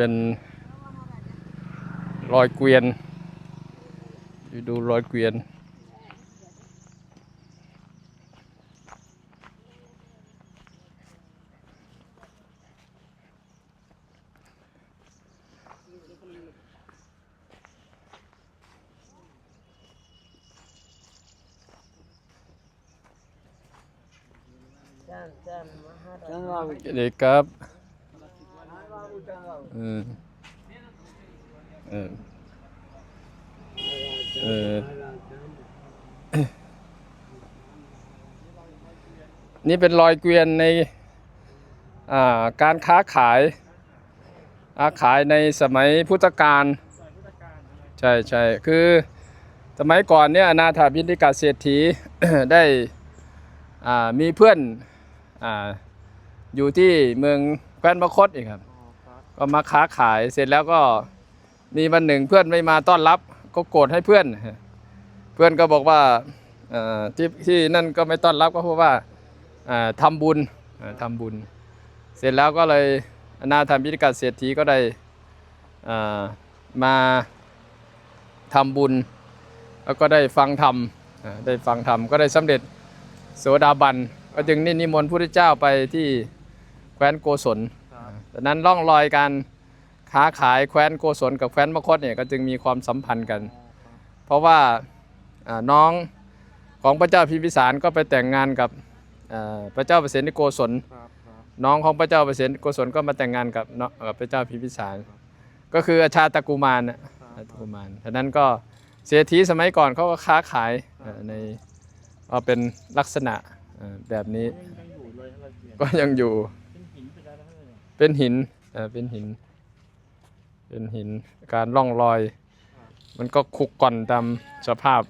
เป็นรอยเกวียนอยู่ดูรอยเกวียนเด็กครับเออ เออ เออ นี่เป็นรอยเกวียนในาการค้าขายค้าขายในสมัยพุทธกาลใช่ใช่คือสมัยก่อนเนี่ยอนาถาบินทิกาเศรษฐีได้มีเพื่อนออยู่ที่เมืองแคว้นมคตอีกครับ ก็มาค้าขายเสร็จแล้วก็มีวันหนึ่งเพื่อนไม่มาต้อนรับ ก็โกรธให้เพื่อน เพื่อนก็บอกว่าที่ที่นั่นก็ไม่ต้อนรับก็เพราะว่าเอ่อทำบุญเอ่อทำบุญ เสร็จแล้วก็เลยอนาถาบิณฑิกาเศรษฐีก็ได้มาทำบุญ แล้วก็ได้ฟังธรรมได้ฟังธรรมก็ได้สำเร็จโสดาบัน ก็จึงนิมนต์พระพุทธเจ้าไปที่แคว้นโกศล ดังนั้นร่องรอยการค้าขายแคว้นโกศลกับแคว้นมคตเนี่ยก็จึงมีความสัมพันธ์กัน เพราะว่าน้องของพระเจ้าพิมพิสารก็ไปแต่งงานกับพระเจ้าปรตนิโกศลน้องของพระเจ้าปรตนิโกศลก็มาแต่งงานกับกับพระเจ้าพิมพิสาร ก็คืออาชาตะกุมารนะอาชาตกุมารฉะนั้นก็เศรษฐีสมัยก่อนเขาก็ค้าขายในเอาเป็นลักษณะแบบนี้ก็ยังอยู่ เป็นหินเป็นอะไรนะเนี่ยเป็นหินเอ่อเป็นหิน เป็นหินการล่องรอย มันก็คุกก่อนตามสภาพ